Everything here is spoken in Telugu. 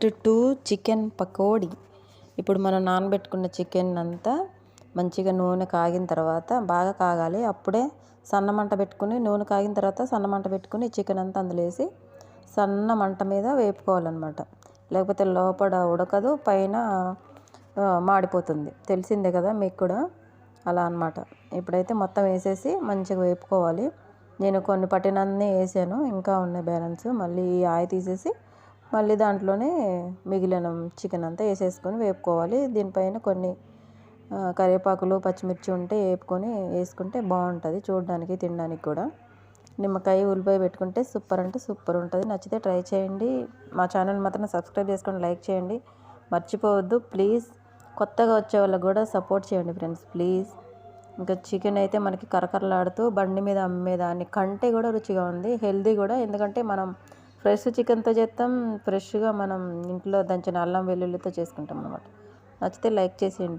Two chicken pakodi. ఇప్పుడు మనం నానబెట్టుకున్న చికెన్ అంతా మంచిగా నూనె కాగిన తర్వాత బాగా కాగాలి. అప్పుడే సన్న మంట పెట్టుకుని నూనె కాగిన తర్వాత సన్న మంట పెట్టుకుని చికెన్ అంతా అందులో వేసి సన్న మంట మీద వేపుకోవాలన్నమాట. లేకపోతే లోపల ఉడకదు పైన మాడిపోతుంది. తెలిసిందే కదా మీకు కూడా? అలా అనమాట ఇప్పుడైతే మొత్తం వేసేసి మంచిగా వేపుకోవాలి. నేను కొన్ని పట్టినన్నీ వేసాను. ఇంకా ఉన్నాయి బ్యాలెన్స్ మళ్ళీ ఈ ఆయ తీసేసి మళ్ళీ దాంట్లోనే మిగిలిన చికెన్ అంతా వేసేసుకొని వేపుకోవాలి. దీనిపైన కొన్ని కరివేపాకులు పచ్చిమిర్చి ఉంటే వేపుకొని వేసుకుంటే బాగుంటుంది చూడడానికి తినడానికి కూడా. నిమ్మకాయ ఉల్లిపాయ పెట్టుకుంటే సూపర్ అంటే సూపర్ ఉంటుంది. నచ్చితే ట్రై చేయండి. మా ఛానల్ మాత్రం సబ్స్క్రైబ్ చేసుకొని లైక్ చేయండి. మర్చిపోవద్దు. ప్లీజ్ కొత్తగా వచ్చే వాళ్ళకి కూడా సపోర్ట్ చేయండి ఫ్రెండ్స్ ప్లీజ్. ఇంకా చికెన్ అయితే మనకి కరకరలాడుతూ బండి మీద అమ్మేదాన్ని. కంటే కూడా రుచిగా ఉంది. హెల్దీ కూడా. ఎందుకంటే మనం ఫ్రెష్ చికెన్తో చేస్తాం ఫ్రెష్గా మనం ఇంట్లో దంచిన అల్లం వెల్లుల్లితో చేసుకుంటాం అనమాట నచ్చితే లైక్ చేసేయండి.